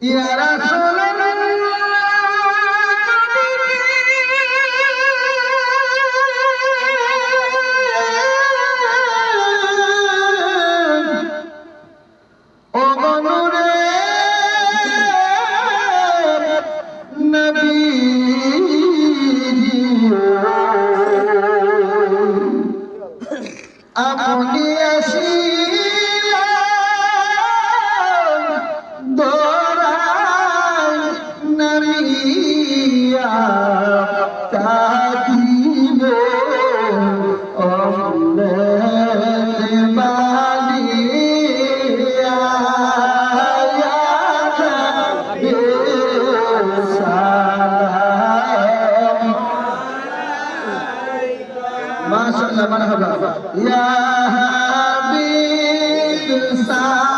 y hará مرحبا يا حبيب سعد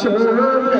should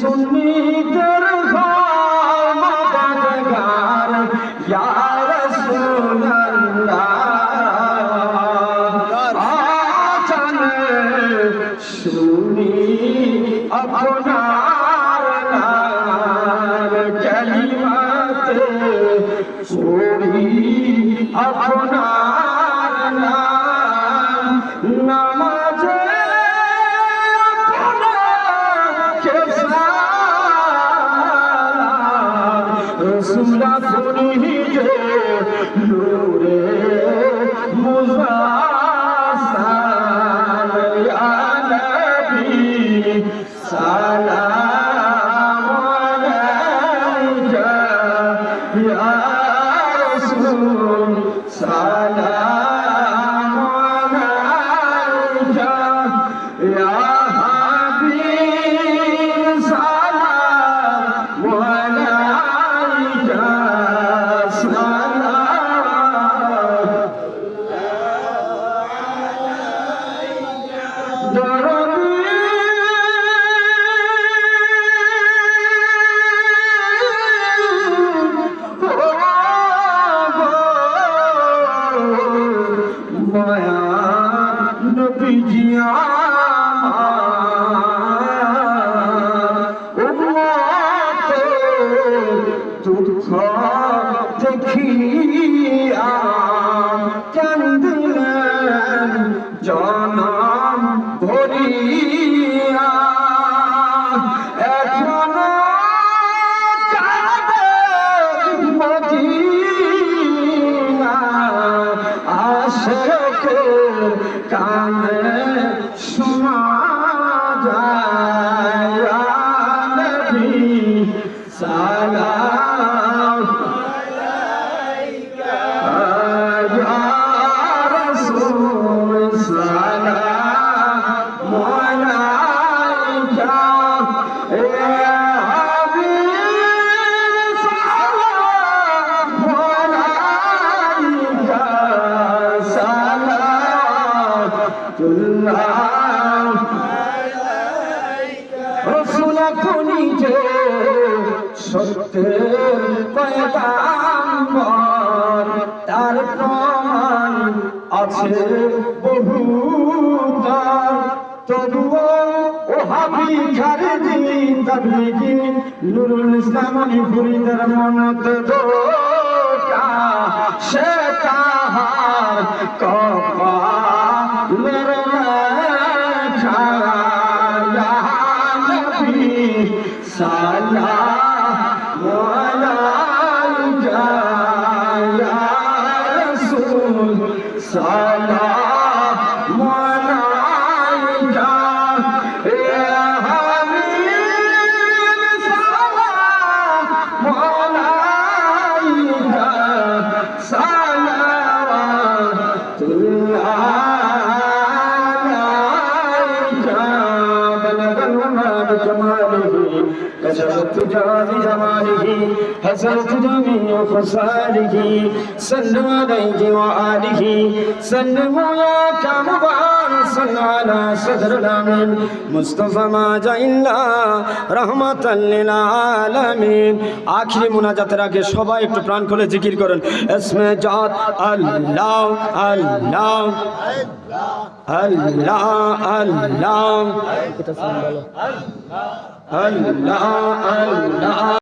সুন্নিদের ঘর মদনগার ইয়া রাসূলুল্লাহ। আচান সুনি আপনার নূরে দুঃখ দেখিয়া কান্দিলেন জনম ভরিয়া। এখনও কানে শোনা রসুল খুনি যে সত্যের পয়গাম্বর তার প্রমাণ আছে বহু তবুও ও খারিজি তাবলিগি নুরুল ইসলাম ফরিদের মনত দোটা সে তাহার কপালের كماله كشفت جاد جماله حسنت جميع خصاله سلم عليه وآله سلموا يا كمبان صل على صدر الأمين مصطفى ما جاء إلا رحمة للعالمين আখিরি মুনাজাতের আগে সবাই একটু প্রাণ খুলে জিকির করেন এসমে জাত আল্লাহ আল্লাহ আল্লাহ আল্লাহ আল্লাহ আল্লাহ